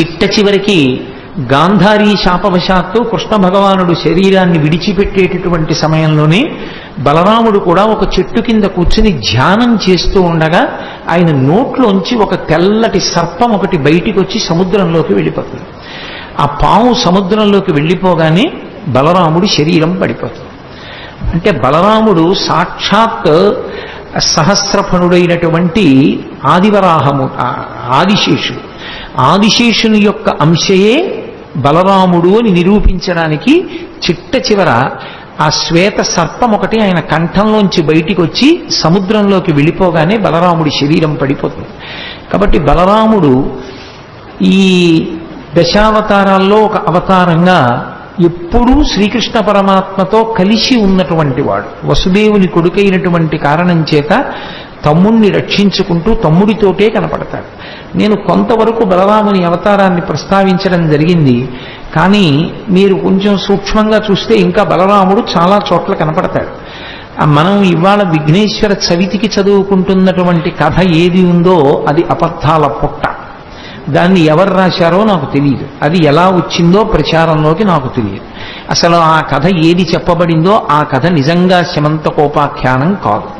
చిట్ట చివరికి గాంధారీ శాపవశాత్తు కృష్ణ భగవానుడు శరీరాన్ని విడిచిపెట్టేటటువంటి సమయంలోనే బలరాముడు కూడా ఒక చెట్టు కింద కూర్చుని ధ్యానం చేస్తూ ఉండగా ఆయన నోట్లోంచి ఒక తెల్లటి సర్పం ఒకటి బయటికి వచ్చి సముద్రంలోకి వెళ్ళిపోతుంది. ఆ పాము సముద్రంలోకి వెళ్ళిపోగానే బలరాముడి శరీరం పడిపోతుంది. అంటే బలరాముడు సాక్షాత్ సహస్రఫణుడైనటువంటి ఆదివరాహము ఆదిశేషుడు. ఆదిశేషుని యొక్క అంశయే బలరాముడు అని నిరూపించడానికి చిట్ట చివర ఆ శ్వేత సర్పం ఒకటి ఆయన కంఠంలోంచి బయటికి వచ్చి సముద్రంలోకి వెళ్ళిపోగానే బలరాముడి శరీరం పడిపోతుంది. కాబట్టి బలరాముడు ఈ దశావతారాల్లో ఒక అవతారంగా ఎప్పుడూ శ్రీకృష్ణ పరమాత్మతో కలిసి ఉన్నటువంటి వాడు. వసుదేవుని కొడుకైనటువంటి కారణం చేత తమ్ముణ్ణి రక్షించుకుంటూ తమ్ముడితోటే కనపడతాడు. నేను కొంతవరకు బలరాముని అవతారాన్ని ప్రస్తావించడం జరిగింది కానీ మీరు కొంచెం సూక్ష్మంగా చూస్తే ఇంకా బలరాముడు చాలా చోట్ల కనపడతాడు. మనం ఇవాళ విఘ్నేశ్వర చవితికి చదువుకుంటున్నటువంటి కథ ఏది ఉందో అది అబద్ధాల పుట్ట. దాన్ని ఎవరు రాశారో నాకు తెలియదు. అది ఎలా వచ్చిందో ప్రచారంలోకి నాకు తెలియదు. అసలు ఆ కథ ఏది చెప్పబడిందో ఆ కథ నిజంగా శమంతకోపాఖ్యానం కాదు.